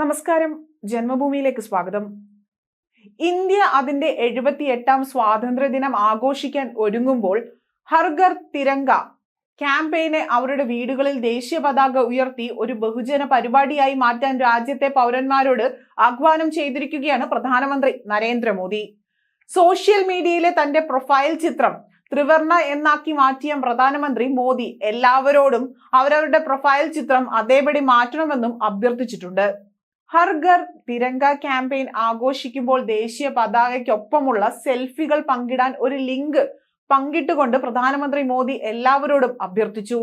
നമസ്കാരം. ജന്മഭൂമിയിലേക്ക് സ്വാഗതം. ഇന്ത്യ അതിന്റെ എഴുപത്തി എട്ടാം സ്വാതന്ത്ര്യ ദിനം ആഘോഷിക്കാൻ ഒരുങ്ങുമ്പോൾ ഹർഗർ തിരങ്ക ക്യാമ്പയിനെ അവരുടെ വീടുകളിൽ ദേശീയ പതാക ഉയർത്തി ഒരു ബഹുജന പരിപാടിയായി മാറ്റാൻ രാജ്യത്തെ പൗരന്മാരോട് ആഹ്വാനം ചെയ്തിരിക്കുകയാണ് പ്രധാനമന്ത്രി നരേന്ദ്രമോദി. സോഷ്യൽ മീഡിയയിലെ തന്റെ പ്രൊഫൈൽ ചിത്രം ത്രിവർണ എന്നാക്കി മാറ്റിയ പ്രധാനമന്ത്രി മോദി എല്ലാവരോടും അവരവരുടെ പ്രൊഫൈൽ ചിത്രം അതേപടി മാറ്റണമെന്നും അഭ്യർത്ഥിച്ചിട്ടുണ്ട്. ഹർഗർ തിരങ്ക ക്യാമ്പയിൻ ആഘോഷിക്കുമ്പോൾ ദേശീയ പതാകയ്ക്കൊപ്പമുള്ള സെൽഫികൾ പങ്കിടാൻ ഒരു ലിങ്ക് പങ്കിട്ടുകൊണ്ട് പ്രധാനമന്ത്രി മോദി എല്ലാവരോടും അഭ്യർത്ഥിച്ചു.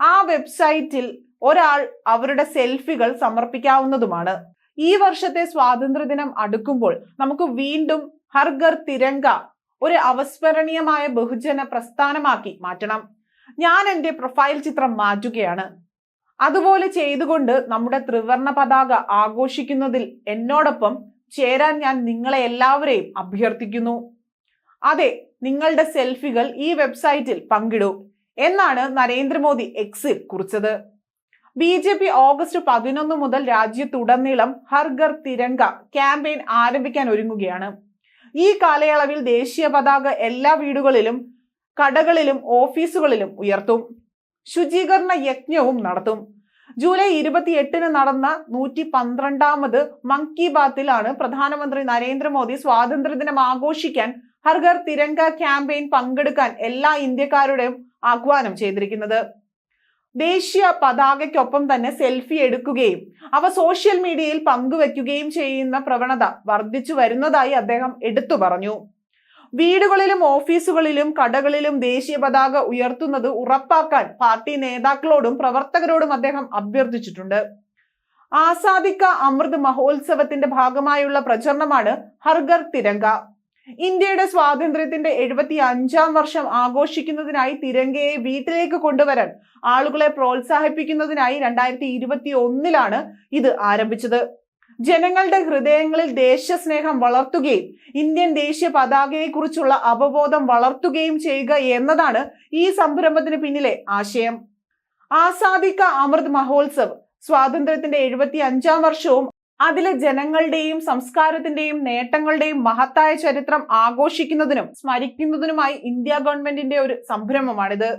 ആ വെബ്സൈറ്റിൽ ഒരാൾ അവരുടെ സെൽഫികൾ സമർപ്പിക്കാവുന്നതുമാണ്. ഈ വർഷത്തെ സ്വാതന്ത്ര്യദിനം അടുക്കുമ്പോൾ നമുക്ക് വീണ്ടും ഹർഗർ തിരങ്ക ഒരു അവസ്മരണീയമായ ബഹുജന പ്രസ്ഥാനമാക്കി മാറ്റണം. ഞാൻ എന്റെ പ്രൊഫൈൽ ചിത്രം മാറ്റുകയാണ്. അതുപോലെ ചെയ്തുകൊണ്ട് നമ്മുടെ ത്രിവർണ പതാക ആഘോഷിക്കുന്നതിൽ എന്നോടൊപ്പം ചേരാൻ ഞാൻ നിങ്ങളെ എല്ലാവരെയും അഭ്യർത്ഥിക്കുന്നു. അതെ നിങ്ങളുടെ സെൽഫികൾ ഈ വെബ്സൈറ്റിൽ പങ്കിടൂ. എന്നാണ് നരേന്ദ്രമോദി എക്സിൽ കുറിച്ചത്. ബി ജെ പി ഓഗസ്റ്റ് പതിനൊന്ന് മുതൽ രാജ്യത്തുടനീളം ഹർഗർ തിരങ്ക ക്യാമ്പയിൻ ആരംഭിക്കാൻ ഒരുങ്ങുകയാണ്. ഈ കാലയളവിൽ ദേശീയ പതാക എല്ലാ വീടുകളിലും കടകളിലും ഓഫീസുകളിലും ഉയർത്തും. ശുചീകരണ യജ്ഞവും നടത്തും. ജൂലൈ ഇരുപത്തിയെട്ടിന് നടന്ന നൂറ്റി പന്ത്രണ്ടാമത് മൻ കി ബാത്തിലാണ് പ്രധാനമന്ത്രി നരേന്ദ്രമോദി സ്വാതന്ത്ര്യദിനം ആഘോഷിക്കാൻ ഹർഗർ തിരങ്ക ക്യാമ്പയിൻ പങ്കെടുക്കാൻ എല്ലാ ഇന്ത്യക്കാരുടെയും ആഹ്വാനം ചെയ്തിരിക്കുന്നത്. ദേശീയ പതാകയ്ക്കൊപ്പം തന്നെ സെൽഫി എടുക്കുകയും അവ സോഷ്യൽ മീഡിയയിൽ പങ്കുവെക്കുകയും ചെയ്യുന്ന പ്രവണത വർദ്ധിച്ചു വരുന്നതായി അദ്ദേഹം എടുത്തു പറഞ്ഞു. വീടുകളിലും ഓഫീസുകളിലും കടകളിലും ദേശീയ പതാക ഉയർത്തുന്നത് ഉറപ്പാക്കാൻ പാർട്ടി നേതാക്കളോടും പ്രവർത്തകരോടും അദ്ദേഹം അഭ്യർത്ഥിച്ചിട്ടുണ്ട്. ആസാദിക്ക അമൃത് മഹോത്സവത്തിന്റെ ഭാഗമായുള്ള പ്രചരണമാണ് ഹർഗർ തിരങ്ക. ഇന്ത്യയുടെ സ്വാതന്ത്ര്യത്തിന്റെ എഴുപത്തി അഞ്ചാം വർഷം ആഘോഷിക്കുന്നതിനായി തിരങ്കയെ വീട്ടിലേക്ക് കൊണ്ടുവരാൻ ആളുകളെ പ്രോത്സാഹിപ്പിക്കുന്നതിനായി രണ്ടായിരത്തി ഇരുപത്തി ഒന്നിലാണ് ഇത് ആരംഭിച്ചത്. ജനങ്ങളുടെ ഹൃദയങ്ങളിൽ ദേശസ്നേഹം വളർത്തുകയും ഇന്ത്യൻ ദേശീയ പതാകയെക്കുറിച്ചുള്ള അവബോധം വളർത്തുകയും ചെയ്യുക എന്നതാണ് ഈ സംരംഭത്തിന് പിന്നിലെ ആശയം. ആസാദിക്ക അമൃത് മഹോത്സവ് സ്വാതന്ത്ര്യത്തിന്റെ എഴുപത്തി അഞ്ചാം വർഷവും അതിലെ ജനങ്ങളുടെയും സംസ്കാരത്തിന്റെയും നേട്ടങ്ങളുടെയും മഹത്തായ ചരിത്രം ആഘോഷിക്കുന്നതിനും സ്മരിക്കുന്നതിനുമായി ഇന്ത്യ ഗവൺമെന്റിന്റെ ഒരു സംരംഭമാണിത്.